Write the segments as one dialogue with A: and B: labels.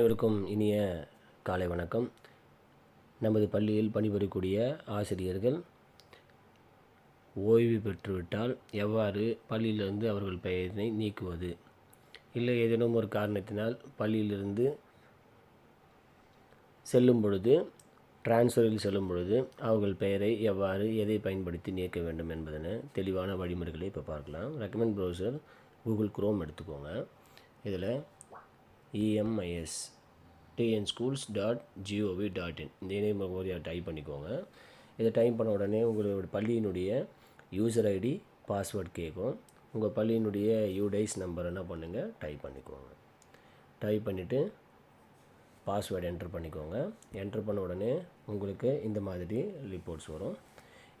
A: அனைவருக்கும் இனிய காலை வணக்கம். நமது பள்ளியில் பணிபுரியக்கூடிய ஆசிரியர்கள் ஓய்வு பெற்றுவிட்டால் எவ்வாறு பள்ளியிலிருந்து அவர்கள் பெயரினை நீக்குவது? இல்லை ஏதேனும் ஒரு காரணத்தினால் பள்ளியிலிருந்து செல்லும் பொழுது டிரான்ஸ்ஃபரில் செல்லும் பொழுது அவர்கள் பெயரை எவ்வாறு எதை பயன்படுத்தி நீக்க வேண்டும் என்பதன தெளிவான வழிமுறைகளை இப்போ பார்க்கலாம். ரெக்கமெண்ட் ப்ரௌசர் கூகுள் குரோம் எடுத்துக்கோங்க. இதில் EMIS TN schools dot GOV dot in இந்த இணைய முகவரியை டைப் பண்ணிக்கோங்க. இதை டைப் பண்ண உடனே உங்களோட பள்ளியினுடைய யூசர் ஐடி பாஸ்வேர்ட் கேட்கும். உங்கள் பள்ளியினுடைய யூடைஸ் நம்பர் என்ன பண்ணுங்கள் டைப் பண்ணிக்கோங்க. டைப் பண்ணிவிட்டு பாஸ்வேர்டு என்ட்ரு பண்ணிக்கோங்க. என்ட்ரு பண்ண உடனே உங்களுக்கு இந்த மாதிரி ரிப்போர்ட்ஸ் வரும்.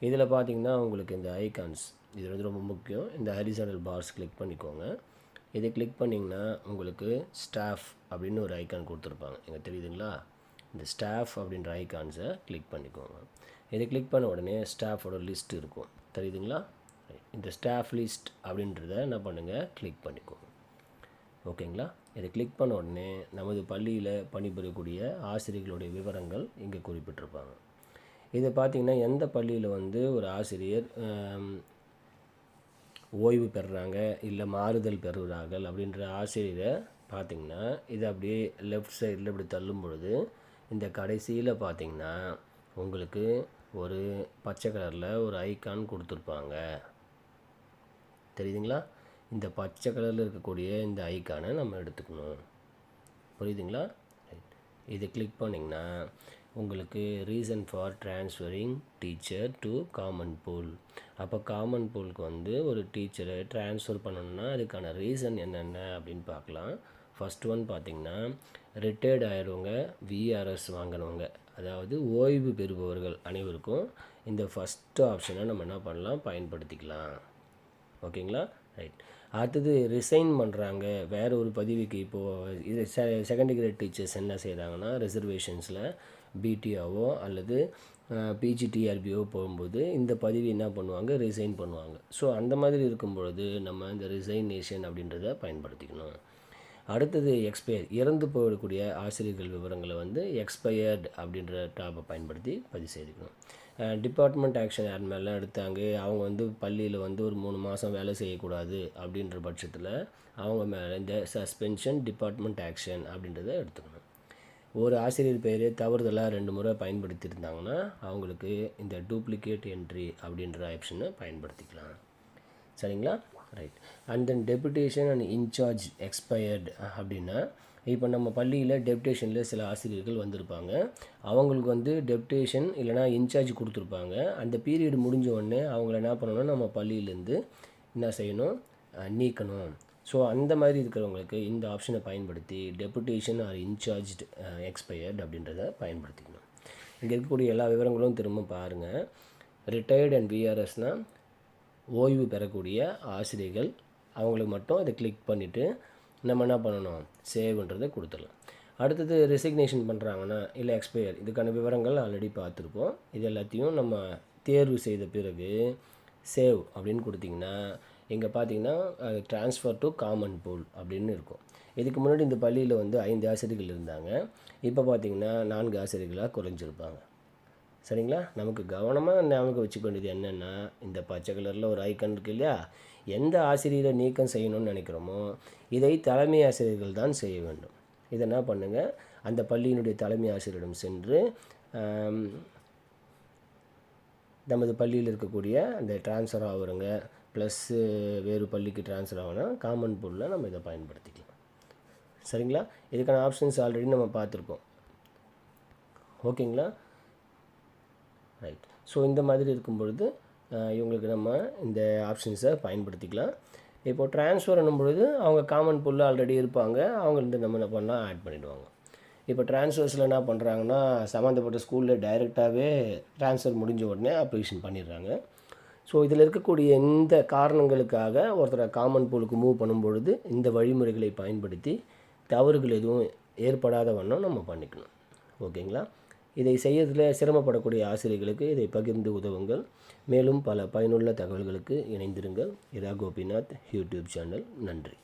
A: இதில் பார்த்தீங்கன்னா உங்களுக்கு இந்த ஐகான்ஸ் இது வந்து ரொம்ப முக்கியம். இந்த ஹரிசானல் பார்ஸ் கிளிக் பண்ணிக்கோங்க. இதை கிளிக் பண்ணிங்கன்னா உங்களுக்கு ஸ்டாஃப் அப்படின்னு ஒரு ஐக்கான் கொடுத்துருப்பாங்க. எங்கே தெரியுதுங்களா? இந்த ஸ்டாஃப் அப்படின்ற ஐக்கான்ஸை கிளிக் பண்ணிக்கோங்க. இதை கிளிக் பண்ண உடனே ஸ்டாஃபோட லிஸ்ட் இருக்கும். தெரியுதுங்களா? இந்த ஸ்டாஃப் லிஸ்ட் அப்படின்றத என்ன பண்ணுங்கள் கிளிக் பண்ணிக்கோங்க. ஓகேங்களா? இதை கிளிக் பண்ண உடனே நமது பள்ளியில் பணிபுரியக்கூடிய ஆசிரியர்களுடைய விவரங்கள் இங்கே குறிப்பிட்டிருப்பாங்க. இதை பார்த்திங்கன்னா எந்த பள்ளியில் வந்து ஒரு ஆசிரியர் ஓய்வு பெறுறாங்க இல்லை மாறுதல் பெறுகிறார்கள் அப்படின்ற ஆசிரியரை பார்த்திங்கன்னா இதை அப்படியே லெஃப்ட் சைடில் இப்படி தள்ளும் பொழுது இந்த கடைசியில் பார்த்திங்கன்னா உங்களுக்கு ஒரு பச்சை கலரில் ஒரு ஐக்கான் கொடுத்துருப்பாங்க. தெரியுதுங்களா? இந்த பச்சை கலரில் இருக்கக்கூடிய இந்த ஐக்கானை நம்ம எடுத்துக்கணும். புரியுதுங்களா? ரைட் இதை கிளிக் பண்ணிங்கன்னா உங்களுக்கு reason for transferring teacher to common pool அப்போ காமன் பூலுக்கு வந்து ஒரு டீச்சரை ட்ரான்ஸ்ஃபர் பண்ணணும்னா அதுக்கான ரீசன் என்னென்ன அப்படின்னு பார்க்கலாம். ஃபர்ஸ்ட் ஒன் பார்த்திங்கன்னா ரிட்டையர்ட் ஆயிடுவங்க விஆர்எஸ் வாங்கினவங்க அதாவது ஓய்வு பெறுபவர்கள் அனைவருக்கும் இந்த ஃபஸ்ட்டு ஆப்ஷனை நம்ம என்ன பண்ணலாம்? பயன்படுத்திக்கலாம். ஓகேங்களா? ரைட் அடுத்தது ரிசைன் பண்ணுறாங்க வேறு ஒரு பதவிக்கு இப்போது இது செ செகண்ட் கிரேட் டீச்சர்ஸ் என்ன செய்கிறாங்கன்னா ரிசர்வேஷன்ஸில் பிடிஓவோ அல்லது பிஜிடிஆர்பியோ போகும்போது இந்த பதவி என்ன பண்ணுவாங்க? ரிசைன் பண்ணுவாங்க. ஸோ அந்த மாதிரி இருக்கும் பொழுது நம்ம இந்த ரிசைனேஷன் அப்படின்றத பயன்படுத்திக்கணும். அடுத்தது எக்ஸ்பயர் இறந்து போயிடக்கூடிய ஆசிரியர்கள் விவரங்களை வந்து எக்ஸ்பயர்டு அப்படின்ற டாப்பை பயன்படுத்தி பதிவு செய்துக்கணும். டிபார்ட்மெண்ட் ஆக்ஷன் யார் மேலாம் எடுத்தாங்க. அவங்க வந்து பள்ளியில் வந்து ஒரு மூணு மாதம் வேலை செய்யக்கூடாது அப்படின்ற பட்சத்தில் அவங்க மேலே இந்த சஸ்பென்ஷன் டிபார்ட்மெண்ட் ஆக்ஷன் அப்படின்றத எடுத்துக்கணும். ஒரு ஆசிரியர் பேர் தவறுதலாக ரெண்டு முறை பயன்படுத்தியிருந்தாங்கன்னா அவங்களுக்கு இந்த டூப்ளிகேட் என்ட்ரி அப்படின்ற ஆப்ஷனை பயன்படுத்திக்கலாம். சரிங்களா? Right and then deputation and incharge expired அப்படின்னா இப்போ நம்ம பள்ளியில் டெப்டேஷனில் சில ஆசிரியர்கள் வந்திருப்பாங்க. அவங்களுக்கு வந்து டெப்டேஷன் இல்லைனா இன்சார்ஜ் கொடுத்துருப்பாங்க. அந்த பீரியட் முடிஞ்ச உடனே அவங்கள என்ன பண்ணணும்? நம்ம பள்ளியிலேருந்து என்ன செய்யணும்? நீக்கணும். ஸோ அந்த மாதிரி இருக்கிறவங்களுக்கு இந்த ஆப்ஷனை பயன்படுத்தி டெபுட்டேஷன் ஆர் இன்சார்ஜ் எக்ஸ்பயர்ட் அப்படின்றத பயன்படுத்திக்கணும். இங்கே இருக்கக்கூடிய எல்லா விவரங்களும் திரும்ப பாருங்கள் ரிட்டையர்ட் அண்ட் விஆர்எஸ்னால் ஓய்வு பெறக்கூடிய ஆசிரியர்கள் அவங்களுக்கு மட்டும் அதை கிளிக் பண்ணிவிட்டு நம்ம என்ன பண்ணணும்? சேவ்ன்றதை கொடுத்துடலாம். அடுத்தது ரெசிக்னேஷன் பண்ணுறாங்கன்னா இல்லை எக்ஸ்பயர் இதுக்கான விவரங்கள் ஆல்ரெடி பார்த்துருக்கோம் இது எல்லாத்தையும் நம்ம தேர்வு செய்த பிறகு சேவ் அப்படின்னு கொடுத்திங்கன்னா இங்கே பார்த்தீங்கன்னா ட்ரான்ஸ்ஃபர் டு காமன் பூல் அப்படின்னு இருக்கும். இதுக்கு முன்னாடி இந்த பள்ளியில் வந்து ஐந்து ஆசிரியர்கள் இருந்தாங்க. இப்போ பார்த்தீங்கன்னா நான்கு ஆசிரியர்களாக குறைஞ்சிருப்பாங்க. சரிங்களா? நமக்கு கவனமாக ஞாபகம் வச்சுக்க வேண்டியது என்னென்னா இந்த பச்சை கலரில் ஒரு ஐக்கன் இருக்கு இல்லையா? எந்த ஆசிரியரை நீக்கம் செய்யணும்னு நினைக்கிறோமோ இதை தலைமை ஆசிரியர்கள் தான் செய்ய வேண்டும். இதை என்ன பண்ணுங்கள் அந்த பள்ளியினுடைய தலைமை ஆசிரியரிடம் சென்று நமது பள்ளியில் இருக்கக்கூடிய அந்த ட்ரான்ஸ்ஃபர் ஆகுறவங்க ப்ளஸ்ஸு வேறு பள்ளிக்கு ட்ரான்ஸ்ஃபர் ஆகுனா காமன் பூலில் நம்ம இதை பயன்படுத்திக்கலாம். சரிங்களா? இதுக்கான ஆப்ஷன்ஸ் ஆல்ரெடி நம்ம பார்த்துருக்கோம். ஓகேங்களா? ரைட் ஸோ இந்த மாதிரி இருக்கும் பொழுது இவங்களுக்கு நம்ம இந்த ஆப்ஷன்ஸை பயன்படுத்திக்கலாம். இப்போது ட்ரான்ஸ்ஃபர் பொழுது அவங்க காமன் புல்ல ஆல்ரெடி இருப்பாங்க. அவங்க நம்ம என்ன பண்ணலாம் ஆட் பண்ணிவிடுவாங்க இப்போ ட்ரான்ஸ்ஃபர்ஸில் என்ன பண்ணுறாங்கன்னா சம்மந்தப்பட்ட ஸ்கூலில் டைரெக்டாகவே ட்ரான்ஸ்ஃபர் முடிஞ்ச உடனே அப்ளிகேஷன் பண்ணிடுறாங்க. ஸோ இதில் இருக்கக்கூடிய இந்த காரணங்களுக்காக ஒருத்தரை காமன் பூலுக்கு மூவ் பண்ணும்பொழுது இந்த வழிமுறைகளை பயன்படுத்தி தவறுகள் எதுவும் ஏற்படாத வண்ணம் நம்ம பண்ணிக்கணும். ஓகேங்களா? இதை செய்யறதுல சிரமப்படக்கூடிய ஆசிரியர்களுக்கு இதை பகிர்ந்து உதவுங்கள். மேலும் பல பயனுள்ள தகவல்களுக்கு இணைந்திருங்கள். Ira Gopinath YouTube channel. நன்றி.